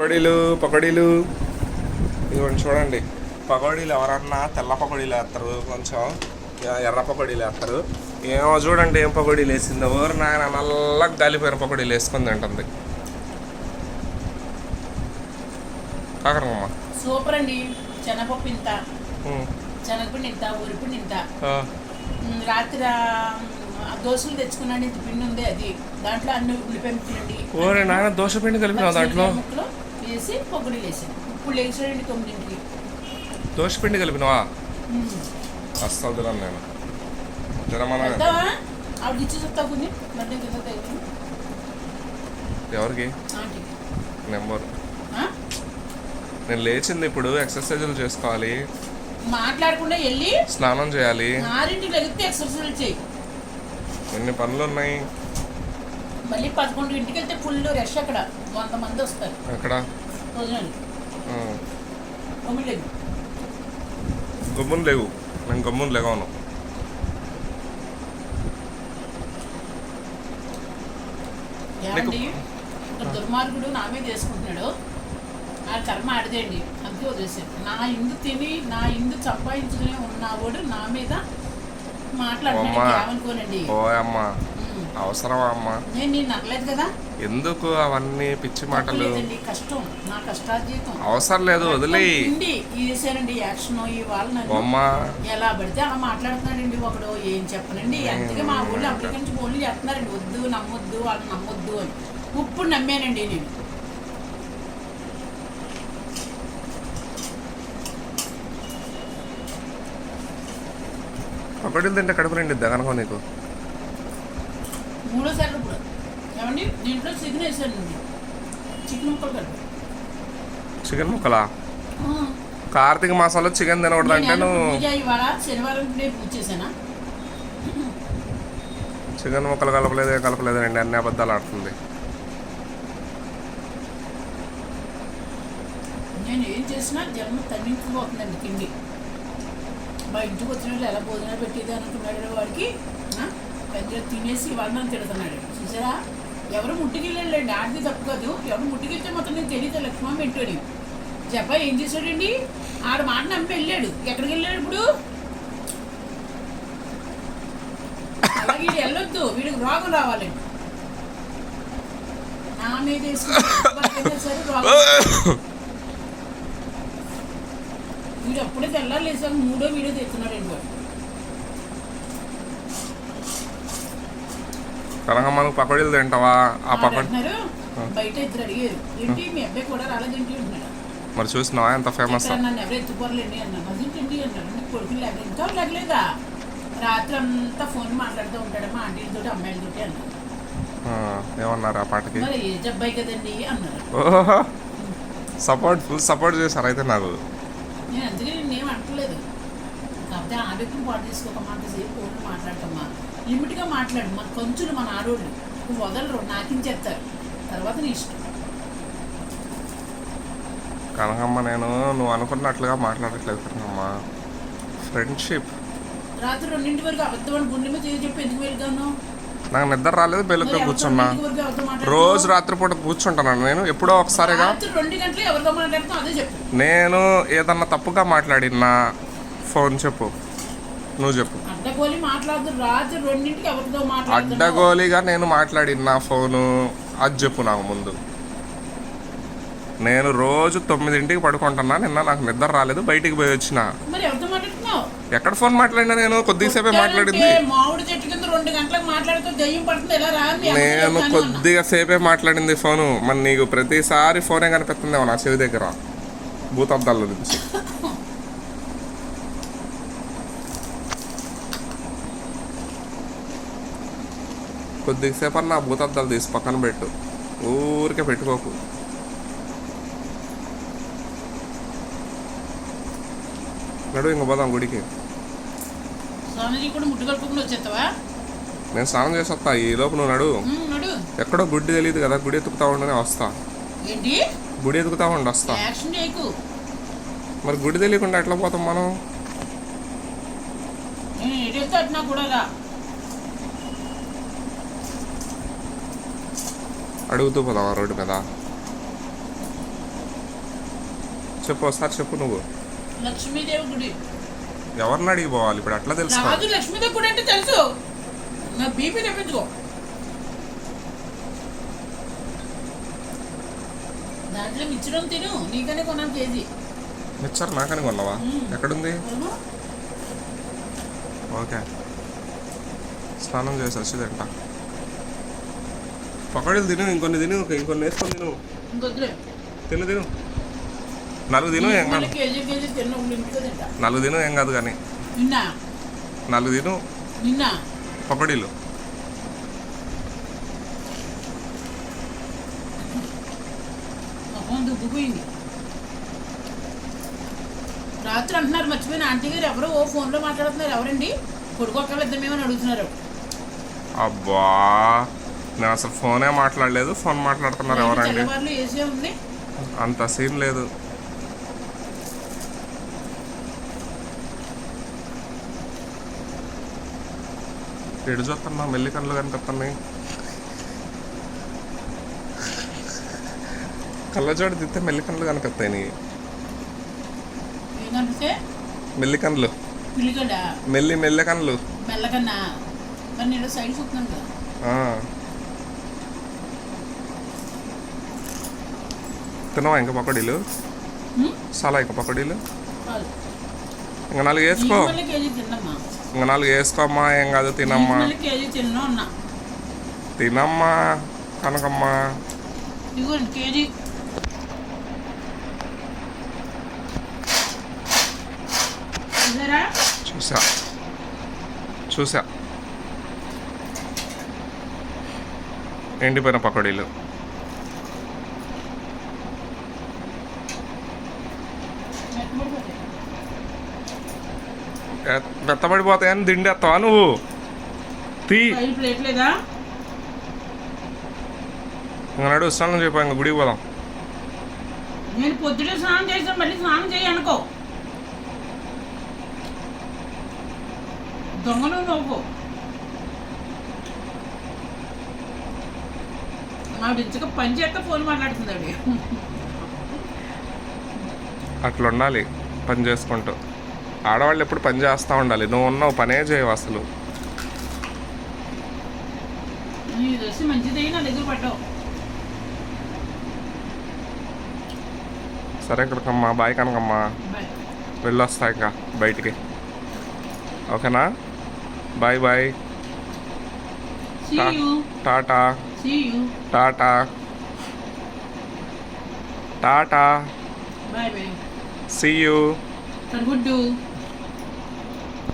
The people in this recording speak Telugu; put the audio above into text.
పకోడీలు పకోడీలు. ఇదిగోండి చూడండి. పకోడీలు ఎవరన్నా తెల్ల పకోడీలు వేస్తారు కొంచెం ఎర్ర పకోడీలు వేస్తారు. ఏమో చూడండి ఏం పకోడీలు వేసిందో. ఊరు నాయన నల్లగా గాలిపోయిన పకోడీలు వేసుకొని తింటుంది. కాకరమ్మ సూపర్ అండి. శనగపప్పు ఇంత. శనగపిండి ఇంత ఉరిపిండి ఇంత. రాత్రి దోశలు తెచ్చుకున్నాను ఇంత పిండి ఉంది అది. దాంట్లో అన్ని ఉల్లిపాయ ముక్కలండి. ఓరే నాయన దోశ పిండి కలిపిన దాంట్లో? వేసి పొగడి వేసాను. ఇప్పుడు లేచాడండి తొమ్మిదింటికి. దోశ పిండి కలిపినవా. అస్సలు తినను నేను. తినమన ఆవిడకి ఇచ్చి చెప్తా కొన్ని. మధ్య ఎవరికి? నెంబర్? నేను లేచింది ఇప్పుడు ఎక్సర్సైజులు చేసుకోవాలి. మాట్లాడకుండా వెళ్ళి స్నానం చేయాలి. ఆరింటికి లెగితే ఎక్సర్సైజ్ చేయి. ఎన్ని పనులు ఉన్నాయి? మళ్ళీ పదకొండు ఇంటికి వెళ్తే ఫుల్ రష్ అక్కడ. వంద మంది వస్తారు. ఎక్కడ? గమ్మున లేవు నేను గమ్మున లేవను. దుర్మార్గుడు నా మీద వేసుకుంటున్నాడు. ఆ కర్మ ఆడిదేండి అందుకే వదిలేసాడు నా ఇందు తిని నా ఇందు సంపాదించుకునే ఉన్నవాడు నా మీద మాట్లాడుతున్నాడు. అవసరమా అమ్మ? నేను నేను నమ్మలేదు కదా? ఎందుకు అవన్నీ పిచ్చి మాటలు? అవసరం లేదు వదిలే అమ్మ ఎలా పడితే అలా మాట్లాడుతున్నాడండి ఒకడు. ఏం చెప్పనండి? అందుకే మా ఊళ్ళో అప్పటికంచి ఫోన్లు చేస్తున్నారండి. వద్దు నమ్మొద్దు వాళ్ళు నమ్మొద్దు అని. ఇప్పుడు నమ్మానండి నేను. పకోడీలు తింటే కడుపు నిండిద్దా కనుక నీకు? మూడోసారి ఏమండి దీంట్లో చికెన్ వేసానండి చికెన్ ముక్కలు కలిపి చికెన్ ముక్కలా? కార్తీక మాసంలో చికెన్ తినకూడదు అంటే నువ్వు ఇవాళ శనివారం పూజ చేశానా? చికెన్ ముక్కలు కలపలేదు ఏం కలపలేదు అండి. అన్ని అబద్ధాలు ఆడుతుంది. నేను ఏం చేసినా జన్మ తగ్గించుకుపోతుందండి తిండి. మా ఇంటికి వచ్చిన వాళ్ళు ఎలా భోజనాలు పెట్టేది అనుకున్నాడు వాడికి ఆ? పెద్దగా తినేసి వాళ్ళు నన్ను తిడుతున్నాడు. చూసారా? ఎవరు ముట్టుకెళ్ళండి ఆడిది తప్పు కాదు. ఎవరు ముట్టుకెళ్తే మొత్తం నేను తెలియదు లక్ష్మణ పెట్టాడు చెప్ప ఏం చేశాడండి? ఆడ మాట నమ్మి వెళ్ళాడు. ఎక్కడికి వెళ్ళాడు ఇప్పుడు? అలాగే వీడు వెళ్ళొద్దు. వీడికి రోగం రావాలండి నా మీద సరే రోగం వీడు అప్పుడే తెల్లారు మూడో వీడియో తెస్తున్నాడండి వాడు మనకు పకోడీలు తింటావా? ఆ పకోడీ అంటున్నారు. బయట ఇద్దరు అడిగారు. ఏంటి? మీ అబ్బాయి కూడా రాలేదేంటి అంటున్నాడు. మరి చూసినావా? ఎంత ఫేమస్ ఫోన్ మాట్లాడుతూ అన్నారు ఏమన్నారు ఆ పాటకి? మరి ఏజ్ అబ్బాయి కదండి అన్నారు. ఓహో. సపోర్ట్ ఫుల్ సపోర్ట్ చేశారు అయితే నాకు. నేను అందుకే నేను ఏం అంటలేదు కాకపోతే ఆరోగ్యం పాటు తీసుకోకమ్మా అంతసేపు ఫోన్ మాట్లాడటమ్మా లిమిట్గా మాట్లాడు. మన కొంచులు మన ఆడోళ్ళు. నువ్వు వదలరు. నాకించేస్తారు తర్వాత నీ ఇష్టం. కనకమ్మ నేను నువ్వు అనుకున్నట్లుగా మాట్లాడట్లేదు కనకమ్మ. ఫ్రెండ్షిప్ రాత్రి రెండింటి వరకు అబద్ధం గుండె మీద చెప్పి ఎందుకు వెళ్ళగాను నాకు నిద్ర రాలేదు బెలుగ్గా కూర్చున్నా. రోజు రాత్రిపూట కూర్చుంటాను నేను. ఎప్పుడో ఒకసారిగా నేను ఏదన్నా తప్పుగా మాట్లాడినా ఫోన్ చెప్పు. నువ్వు చెప్పు. అడ్డగోలి మాట్లాడదు. రాత్రి రెండింటికి ఎవరితో మాట్లాడుతున్నావు? అడ్డగోలిగా నేను మాట్లాడిన ఫోను. అది చెప్పు నాకు ముందు. నేను రోజు తొమ్మిదింటికి పడుకుంటున్నా. నిన్న నాకు నిద్ర రాలేదు. బయటికి పోయి వచ్చిన. మరి ఎవరితో మాట్లాడుతున్నావు? ఎక్కడ ఫోన్ మాట్లాడినా నేను? కొద్దిసేపే మాట్లాడింది. కొట్టారంటే మామిడి చెట్టు కింద రెండు గంటలకు మాట్లాడుతూ దయ్యం పడుతుంది. ఎలా రా అని ఎవరితో నేను. కొద్దిగా సేపే మాట్లాడింది ఫోను. మరి నీకు ప్రతిసారి ఫోనే కనిపిస్తుందేమో నా చెవి దగ్గర. భూతద్దాల నుంచి. కొద్దిసేపు అన్న భూతద్దాలు తీసి పక్కన పెట్టు. ఊరికే పెట్టుకోకు. నడు ఇంక పోదాం గుడికి. నేను స్నానం చేసి వస్తా ఈ లోపు నువ్వు నడు. ఎక్కడో గుడి తెలియదు కదా గుడి ఎత్తుకుతా ఉండనే వస్తా. గుడి ఎత్తుకుతా ఉండి వస్తా. మరి గుడి తెలియకుండా ఎట్లా పోతాం మనం నేను ఎటు వెళ్తే అటు నాకు కూడా రా అడుగుతూ పోదాం ఆ రోడ్డు మీద? చెప్పు ఒకసారి చెప్పు నువ్వు. లక్ష్మీదేవి గుడి. ఎవరిని అడిగి పోవాలి? ఇప్పుడు అట్లా లక్ష్మీదేవి గుడి అంటే తెలుసు. నా బీపీ తెప్పించుకో దాంట్లో మిచ్చడం తిను నీకనే కొన్నాను కేజీ. మిచ్చర్ నాకని కొన్నావా. ఎక్కడుంది? ఓకే. స్నానం చేసి వచ్చి తింటా. పకోడీలు తిను ఇంకొన్ని తిను ఇంకొన్ని వేసుకొని తిను. తిను తిను. నలుగు తిను ఏం కాదు. నలుగు తిను ఏం కాదు కానీ. నలుగు తిను. పకోడీలు. రాత్రి అంటున్నారు మర్చిపోయిన. ఆంటీ గారు ఎవరో ఓ ఫోన్లో మాట్లాడుతున్నారు. ఎవరండి? కొడుకు ఒక్కళ్ళు ఇద్దరు అడుగుతున్నారు. అబ్బా! నేను అసలు ఫోనే మాట్లాడలేదు ఫోన్ మాట్లాడుతున్నారు ఎవరండి? అంత సీన్ లేదు. ఎడు చూస్తున్నా? మెల్లి కళ్ళు కనిపిస్తున్నాయి. కళ్ళజోడు తిస్తే మెల్లి కళ్ళు కనిపిస్తాయి. నీ మెల్లి కళ్ళు. మెల్లి మెల్లి కళ్ళు. మెల్లకన్నా సైడ్ చూస్తున్నాను కదా ఆ. తినవా ఇంకా పకోడీలు? చాలా ఇంకా పకోడీలు. ఇంకా నాలుగు వేసుకో. ఇంకా నాలుగు వేసుకోమ్మా ఏం కాదు తినమ్మా. తినమ్మా కనకమ్మా. చూసా. చూసా. ఎండిపోయిన పకోడీలు. మెత్తబడిపోతాయని దిండేస్తావా నువ్వు? తీ. నడు స్నానం చెప్పా ఇంకా గుడికి పోదాం. నేను పొద్దుటే స్నానం చేసాను మళ్ళీ స్నానం చేయి అనుకో. దొంగలు నువ్వు. ఆవిడ ఇంచక పని చేస్తే ఫోన్ మాట్లాడుతుంది ఆవిడ. అట్లా ఉండాలి పని చేసుకుంటూ. ఆడవాళ్ళు ఎప్పుడు పని చేస్తూ ఉండాలి. నువ్వు ఉన్నావు పనే చేయవు అసలు. సరే కనకమ్మా బాయ్ కనకమ్మా. వెళ్ళొస్తా ఇంకా బయటికి. ఓకేనా? Bye bye. Tata tata tata bye bye. See you గుడ్డు